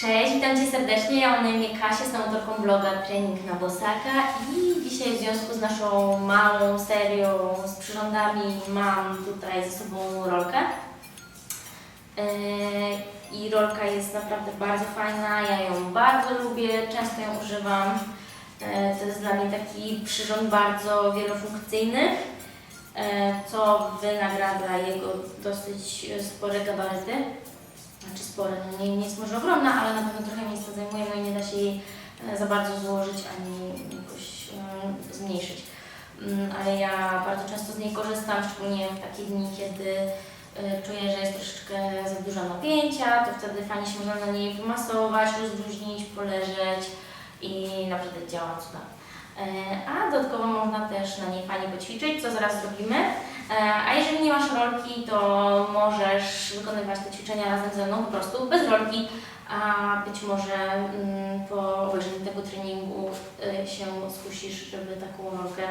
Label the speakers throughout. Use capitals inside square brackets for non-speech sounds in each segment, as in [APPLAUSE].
Speaker 1: Cześć, witam Cię serdecznie. Ja mam na imię Kasia, jestem autorką bloga Trening na Bosaka i dzisiaj w związku z naszą małą serią z przyrządami mam tutaj ze sobą rolkę. Yy, I rolka jest naprawdę bardzo fajna, ja ją bardzo lubię, często ją używam. Yy, To jest dla mnie taki przyrząd bardzo wielofunkcyjny, yy, co wynagradza jego dosyć spore gabaryty znaczy spore, no nie, nie jest może ogromna, ale na pewno trochę miejsca zajmuje, no i nie da się jej e, za bardzo złożyć ani jakoś e, zmniejszyć. Mm, Ale ja bardzo często z niej korzystam, szczególnie w takie dni, kiedy e, czuję, że jest troszeczkę za dużo napięcia, to wtedy fajnie się można na niej wymasować, rozluźnić, poleżeć i naprawdę działa cuda. A dodatkowo można też na niej fajnie poćwiczyć, co zaraz zrobimy. E, A jeżeli nie masz rolki, to możesz wykonywać te ćwiczenia razem ze mną po prostu bez rolki, a być może mm, po obejrzeniu tego treningu y, się skusisz, żeby taką rolkę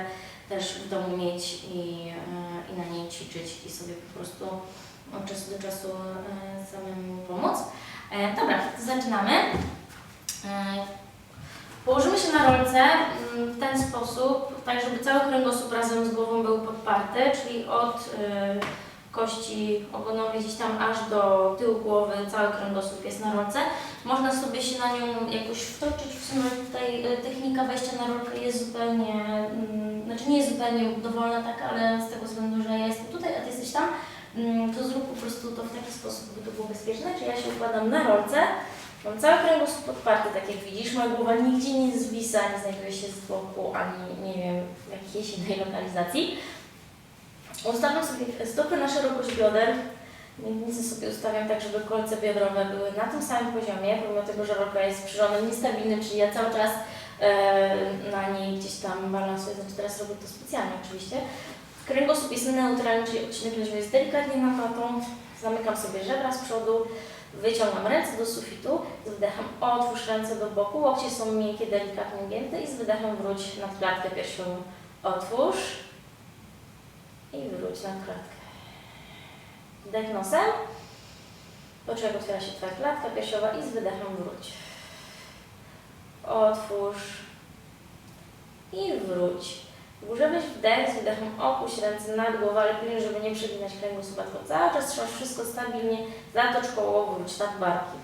Speaker 1: też w domu mieć i, y, i na niej ćwiczyć i sobie po prostu od czasu do czasu samemu pomóc. E, Dobra, to zaczynamy. E, Położymy się na rolce mm, w ten sposób, tak żeby cały kręgosłup razem z głową był podparty, czyli od y, kości ogonowej gdzieś tam aż do tyłu głowy, cały kręgosłup jest na rolce. Można sobie się na nią jakoś wtoczyć, w sumie tutaj y, technika wejścia na rolkę jest zupełnie, mm, znaczy nie jest zupełnie dowolna tak, ale z tego względu, że ja jestem tutaj, a Ty jesteś tam, mm, to zrób po prostu to w taki sposób, by to było bezpieczne, czyli ja się układam na rolce, Mam cały kręgosłup podparty, tak jak widzisz. Moja głowa nigdzie nie zwisa, nie znajduje się z boku, ani nie wiem w jakiejś innej lokalizacji. Ustawiam sobie stopy na szerokość bioder. Miednicę sobie ustawiam tak, żeby kolce biodrowe były na tym samym poziomie, pomimo tego, że rolka jest przyrządem niestabilnym, czyli ja cały czas e, na niej gdzieś tam balansuję, znaczy teraz robię to specjalnie oczywiście. Kręgosłup jest neutralny, czyli odcinek leżący jest delikatnie na klatą. Zamykam sobie żebra z przodu, Wyciągam ręce do sufitu, z wydechem otwórz ręce do boku, łokcie są miękkie, delikatnie gięte i z wydechem wróć nad klatkę piersiową. Otwórz i wróć nad klatkę. Wdech nosem, poczuj jak otwiera się Twoja klatka piersiowa i z wydechem wróć. Otwórz i wróć. Górze wdech, z wydechem opuść ręce nad głową, ale pilnuj, żeby nie przeginać kręgosłupa, tylko cały czas trzymasz wszystko stabilnie, zatocz koło, wróć nad barki.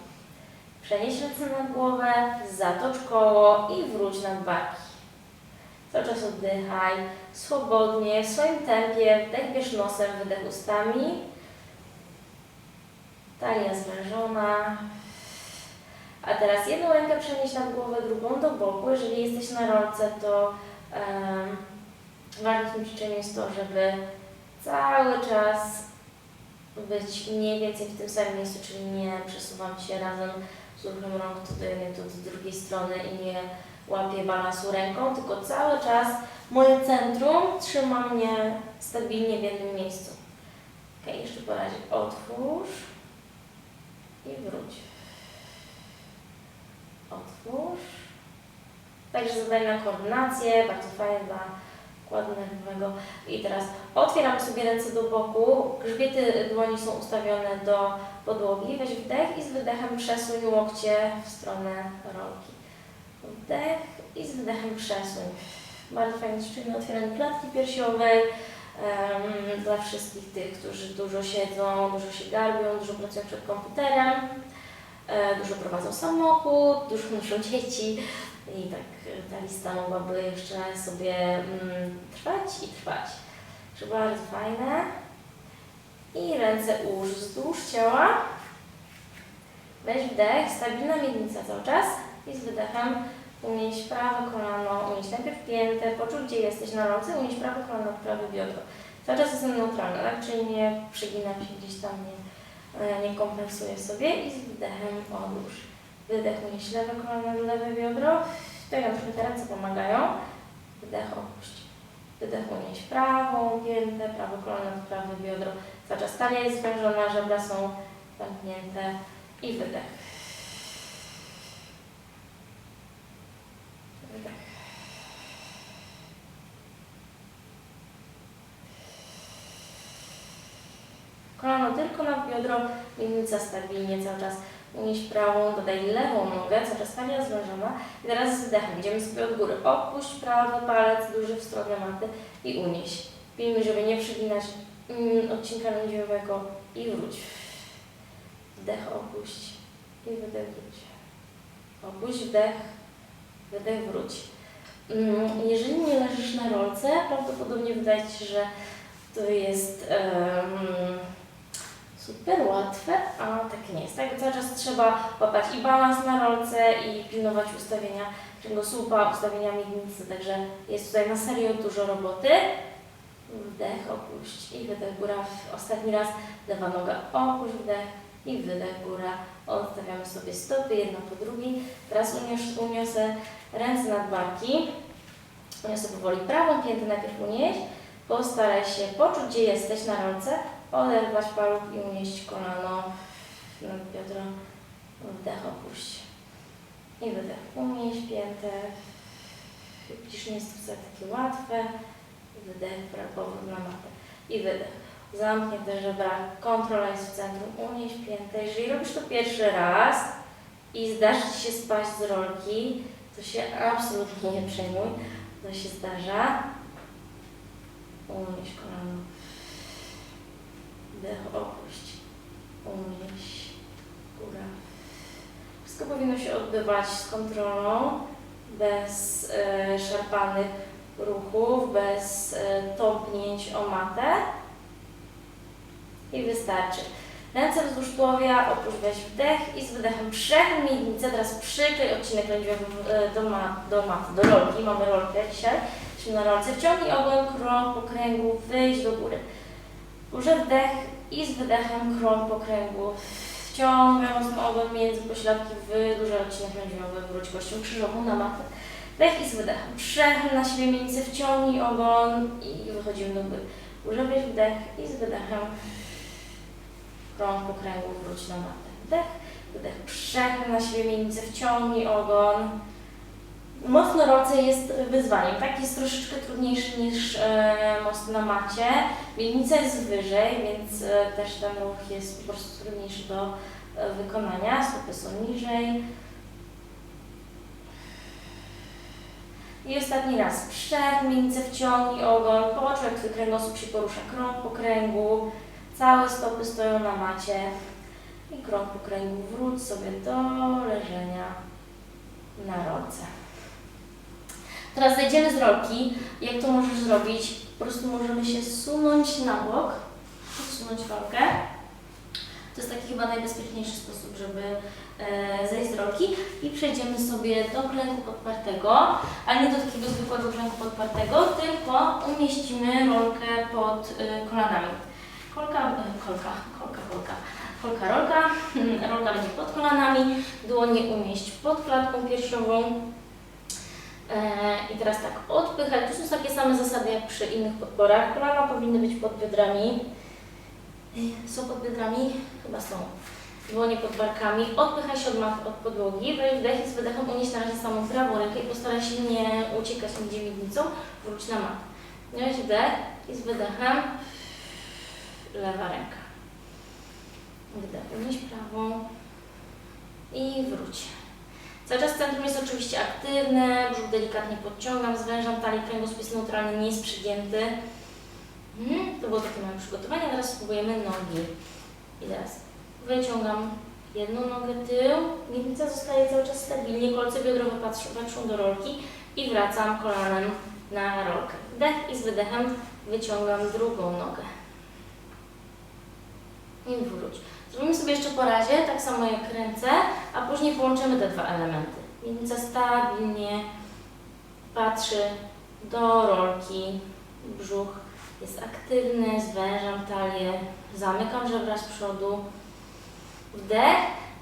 Speaker 1: Przenieś ręce nad głowę, zatocz koło i wróć nad barki. Cały czas oddychaj, swobodnie, w swoim tempie, wdech bierz nosem, wydech ustami. Talia zwężona. A teraz jedną rękę przenieś nad głowę, drugą do boku. Jeżeli jesteś na rolce, to um, ważne w tym ćwiczeniu jest to, żeby cały czas być mniej więcej w tym samym miejscu, czyli nie przesuwam się razem z ruchem rąk to do jednej, to do drugiej strony i nie łapię balansu ręką, tylko cały czas moje centrum trzyma mnie stabilnie w jednym miejscu. Ok, jeszcze po razie otwórz i wróć. Otwórz. Także zadanie na koordynację, bardzo fajne dla nerwowego. I teraz otwieramy sobie ręce do boku, grzbiety dłoni są ustawione do podłogi. Weź wdech i z wydechem przesuń łokcie w stronę rolki. Wdech i z wydechem przesuń. Bardzo fajnie ćwiczenie otwieranie klatki piersiowej. em, dla wszystkich tych, którzy dużo siedzą, dużo się garbią, dużo pracują przed komputerem, e, dużo prowadzą samochód, dużo noszą dzieci. I tak e, ta lista mogłaby jeszcze sobie mm, trwać i trwać. Także bardzo fajne. I ręce ułóż wzdłuż ciała. Weź wdech, stabilna miednica cały czas i z wydechem unieś prawe kolano, unieś najpierw piętę, poczuj gdzie jesteś na rolce, unieś prawe kolano w prawe biodro. Cały czas jestem neutralna, tak? Czyli nie przyginam się gdzieś tam, nie, e, nie kompensuję sobie i z wydechem odłóż. Wydech unieś lewe kolano, lewe biodro. Te ręce pomagają. Wydech opuść. Wydech unieś prawą piętę, prawe kolano, prawe biodro. Cały czas talia jest zwężona, żebra są zamknięte i wydech. Wydech. Kolano tylko na biodro, miednica stabilnie cały czas unieś prawą, dodaj lewą nogę, czas talia zwężona. I teraz z wdechem idziemy sobie od góry. Opuść prawy palec duży w stronę maty i unieś. Pilnuj, żeby nie przyginać mm, odcinka lędźwiowego i wróć. Wdech opuść i wydech wróć. Opuść wdech, wydech wróć. Mm, Jeżeli nie leżysz na rolce, prawdopodobnie wydaje Ci się, że to jest em, super łatwe, a tak nie jest. Tak cały czas trzeba łapać i balans na rolce i pilnować ustawienia kręgosłupa, ustawienia miednicy, także jest tutaj na serio dużo roboty. Wdech, opuść i wydech góra. Ostatni raz lewa noga, opuść, wdech i wydech góra. Odstawiamy sobie stopy jedno po drugiej. Teraz unios, uniosę ręce nad barki. Uniosę powoli prawą piętę najpierw unieść. Postaraj się poczuć, gdzie jesteś na rolce, oderwać paluch i unieść kolano nad biodro. Wdech, opuść. I wydech. Unieść piętę. Widzisz, nie jest to wcale takie łatwe. Wydech, powrót na matę. I wydech. Zamknięte żebra, kontrola jest w centrum, unieś piętę. Jeżeli robisz to pierwszy raz i zdarzy Ci się spaść z rolki, to się absolutnie nie przejmuj. To się zdarza. Unieś kolano. Wdech, opuść. Unieś. Góra. Wszystko powinno się odbywać z kontrolą, bez e, szarpanych ruchów, bez e, tąpnięć o matę. I wystarczy. Ręce wzdłuż tułowia, oprócz weź wdech i z wydechem przechyl miednicę. Teraz przyklej odcinek lędźwiowy e, do, ma, do maty, do rolki. Mamy rolkę dzisiaj. Jesteśmy na rolce. Wciągnij ogon, krąg po kręgu, wyjść do góry. Górze wdech i z wydechem krąg po kręgu. Wciągaj mocno ogon między pośladki, wydłużaj odcinek lędźwiowy, wróć kością krzyżową na matę. Wdech i z wydechem. Przechyl na siebie miednicę, wciągnij ogon i wychodzimy do góry. Weź wdech i z wydechem krąg po kręgu, wróć na matę. Wdech, wydech, przechyl na siebie miednicę, wciągnij ogon. Most na rolce jest wyzwaniem, tak? Jest troszeczkę trudniejszy niż e, most na macie. Miednica jest wyżej, więc e, też ten ruch jest po prostu trudniejszy do e, wykonania. Stopy są niżej. I ostatni raz. Przechyl miednicę, wciągnij ogon. Jak Twój kręgosłup się porusza krąg po kręgu. Całe stopy stoją na macie i krok po kręgu wróć sobie do leżenia na rolce. Teraz zejdziemy z rolki. Jak to możesz zrobić? Po prostu możemy się zsunąć na bok, odsunąć rolkę. To jest taki chyba najbezpieczniejszy sposób, żeby e, zejść z rolki i przejdziemy sobie do klęku podpartego, ale nie do takiego zwykłego klęku podpartego, tylko umieścimy rolkę pod e, kolanami. Kolka, e, kolka, kolka, kolka, kolka, rolka. [LAUGHS] Rolka będzie pod kolanami, dłonie umieść pod klatką piersiową. E, I teraz tak, odpychać. To są takie same zasady jak przy innych podporach. Kolana powinny być pod biodrami. E, Są pod biodrami? Chyba są. Dłonie pod barkami. Odpychaj się od, mat, od podłogi. Weź wdech i z wydechem unieś na razie samą prawą rękę i postaraj się nie uciekać nigdzie miednicą. Wróć na mat. Weź wdech i z wydechem lewa ręka. Wydech, unieś prawą i wróć. Cały czas centrum jest oczywiście aktywne, brzuch delikatnie podciągam, zwężam talię, kręgosłup neutralny, nie jest przygięty. Mhm, to było takie małe przygotowanie, teraz spróbujemy nogi. I teraz wyciągam jedną nogę tył, miednica zostaje cały czas stabilnie, kolce biodrowe patrzą, patrzą do rolki i wracam kolanem na rolkę. Wdech i z wydechem wyciągam drugą nogę. I wróć. Zrobimy sobie jeszcze po razie, tak samo jak ręce, a później połączymy te dwa elementy. Miednica stabilnie patrzy do rolki, brzuch jest aktywny, zwężam talię, zamykam żebra z przodu. Wdech,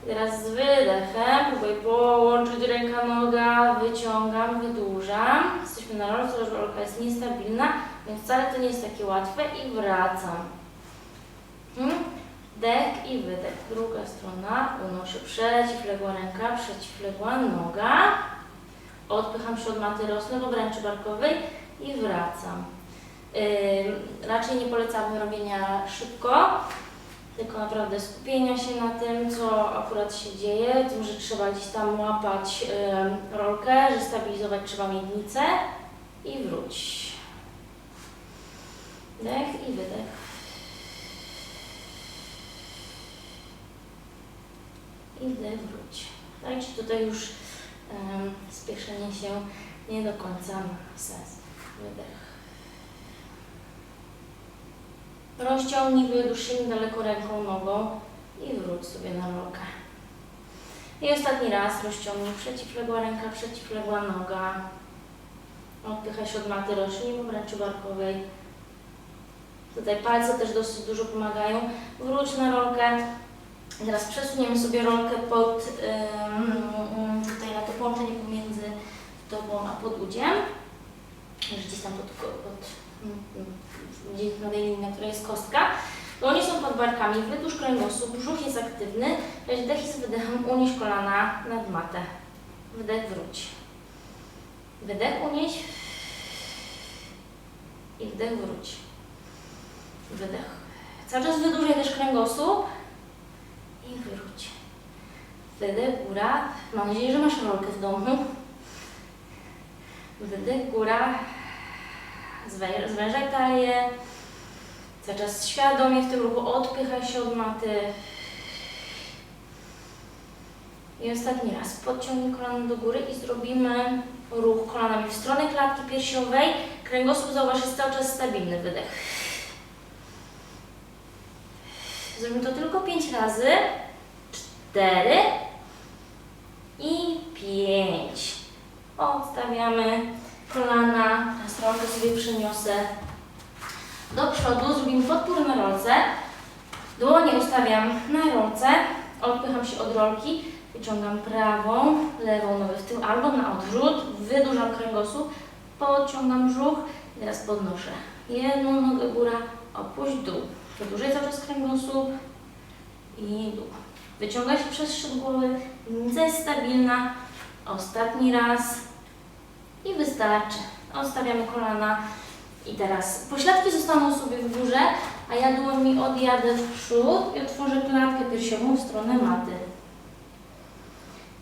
Speaker 1: teraz z wydechem, próbuję połączyć ręka, noga, wyciągam, wydłużam. Jesteśmy na rolce, rolka jest niestabilna, więc wcale to nie jest takie łatwe i wracam. Hmm? Wdech i wydech. Druga strona. Unoszę przeciwległa ręka, przeciwległa noga. Odpycham się od maty, rosnę w obręczy barkowej i wracam. Ym, raczej nie polecamy robienia szybko. tylko naprawdę skupienia się na tym, co akurat się dzieje, tym, że trzeba gdzieś tam łapać em, rolkę, że stabilizować trzeba miednicę i wróć. Wdech i wydech. I wdech, wróć. Dajcie tutaj już em, spieszenie się nie do końca ma sens. Wydech. Rozciągnij, się daleko ręką, nogą i wróć sobie na rolkę. I ostatni raz rozciągnij przeciwległa ręka, przeciwległa noga. Odpychaj się od maty, rośnij w obręczy barkowej. Tutaj palce też dosyć dużo pomagają. Wróć na rolkę. Teraz przesuniemy sobie rolkę pod, tutaj na to połączenie pomiędzy tobą a podudziem. Gdzieś tam pod, pod gdzieś na tej linii, na której jest kostka. Dłonie są pod barkami, wydłuż kręgosłup, brzuch jest aktywny. Wdech i z wydechem unieś kolana nad matę. Wdech, wróć. Wydech unieś i wdech, wróć. Wydech. Cały czas wydłużaj też kręgosłup i wróć. Wydech, góra. Mam nadzieję, że masz rolkę w domu. Wydech, góra. Zwę- Zwężaj talię. Cały czas świadomie w tym ruchu odpychaj się od maty. I ostatni raz. Podciągnij kolana do góry i zrobimy ruch kolanami w stronę klatki piersiowej. Kręgosłup zauważ jest cały czas stabilny. Wydech. Zrobimy to tylko 5 razy. 4 i 5. Odstawiamy kolana. Teraz rolkę sobie przeniosę do przodu. Zrobimy podpór na rolce. Dłonie ustawiam na rolce. Odpycham się od rolki. Wyciągam prawą, lewą nogę w tył albo na odwrót. Wydłużam kręgosłup. Podciągam brzuch. Teraz podnoszę. Jedną nogę góra, opuść dół. Wydłużaj cały czas kręgosłup i dół. Wyciąga się przez szczyt głowy. Jest stabilna. Ostatni raz. I wystarczy. Odstawiamy kolana. I teraz pośladki zostaną sobie w górze, a ja dłońmi odjadę w przód i otworzę klatkę piersiową w stronę maty.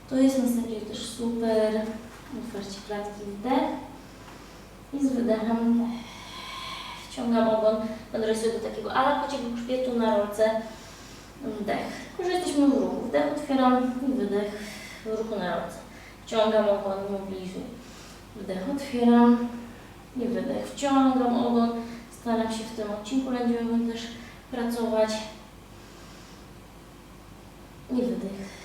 Speaker 1: To jest następnie też super. Otwarcie klatki, wdech. I z wydechem wciągam ogon, będę sobie do takiego ala kociego grzbietu na rolce. Wdech. Tylko, że jesteśmy w ruchu. Wdech otwieram i wydech w ruchu na rolce. Wciągam ogon, mobilizuję. Wdech otwieram i wydech. Wciągam ogon. Staram się w tym odcinku będziemy też pracować. I wydech.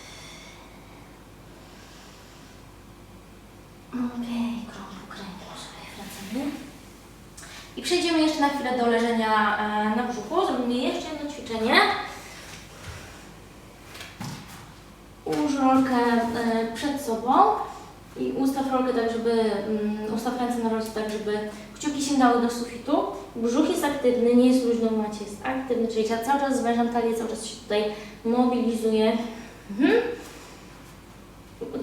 Speaker 1: Okej, krąg po kręgu sobie wracamy. I przejdziemy jeszcze na chwilę do leżenia e, na brzuchu. Zrobimy jeszcze jedno ćwiczenie. Ułóż rolkę e, przed sobą i ustaw rolkę tak, żeby, mm, ustaw ręce na rolce tak, żeby kciuki sięgały do sufitu. Brzuch jest aktywny, nie jest luźno macie, jest aktywny, czyli ja cały czas zwężam talię, cały czas się tutaj mobilizuję. Mhm.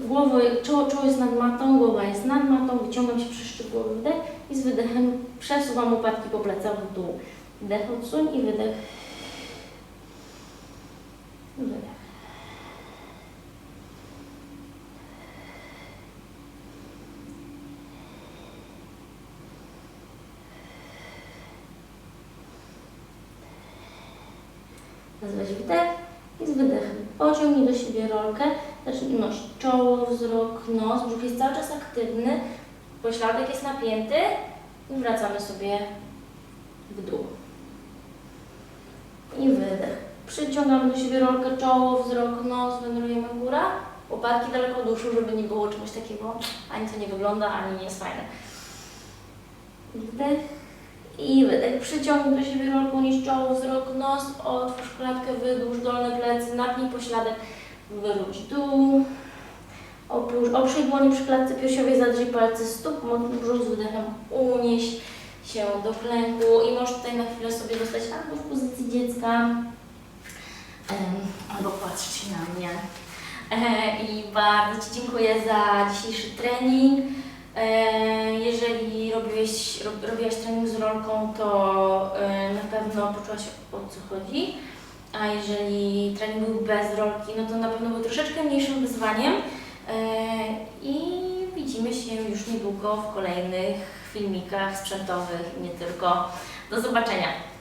Speaker 1: Głowa, czoło, czoło jest nad matą, głowa jest nad matą, wyciągam się przez szczyt wdech i z wydechem przesuwam łopatki po plecach w dół. Wdech odsuń i wydech. Wydech. Weź wdech i z wydechem. Pociągnij do siebie rolkę. Zacznij masz czoło, wzrok, nos. Brzuch jest cały czas aktywny. Pośladek jest napięty. I wracamy sobie w dół. I wydech. Przyciągamy do siebie rolkę, czoło, wzrok, nos, wędrujemy góra. Łopatki daleko od uszu, żeby nie było czegoś takiego. Ani to nie wygląda, ani nie jest fajne. Wdech i wydech. Przyciągnij do siebie rolką, niż czoło, wzrok, nos. Otwórz klatkę, wydłuż dolne plecy, napnij pośladek, wywróć dół. Opusz, oprzyj dłonie przy klatce piersiowej, zadrzyj palce stóp, mocno brzuch z wydechem, unieś się do klęku i możesz tutaj na chwilę sobie dostać albo w pozycji dziecka, albo patrzcie na mnie. E, I bardzo Ci dziękuję za dzisiejszy trening. E, Jeżeli robiłeś, rob, robiłaś trening z rolką, to e, na pewno poczułaś o co chodzi. a jeżeli trening był bez rolki, no to na pewno był troszeczkę mniejszym wyzwaniem. E, I widzimy się już niedługo w kolejnych filmikach sprzętowych nie tylko. Do zobaczenia!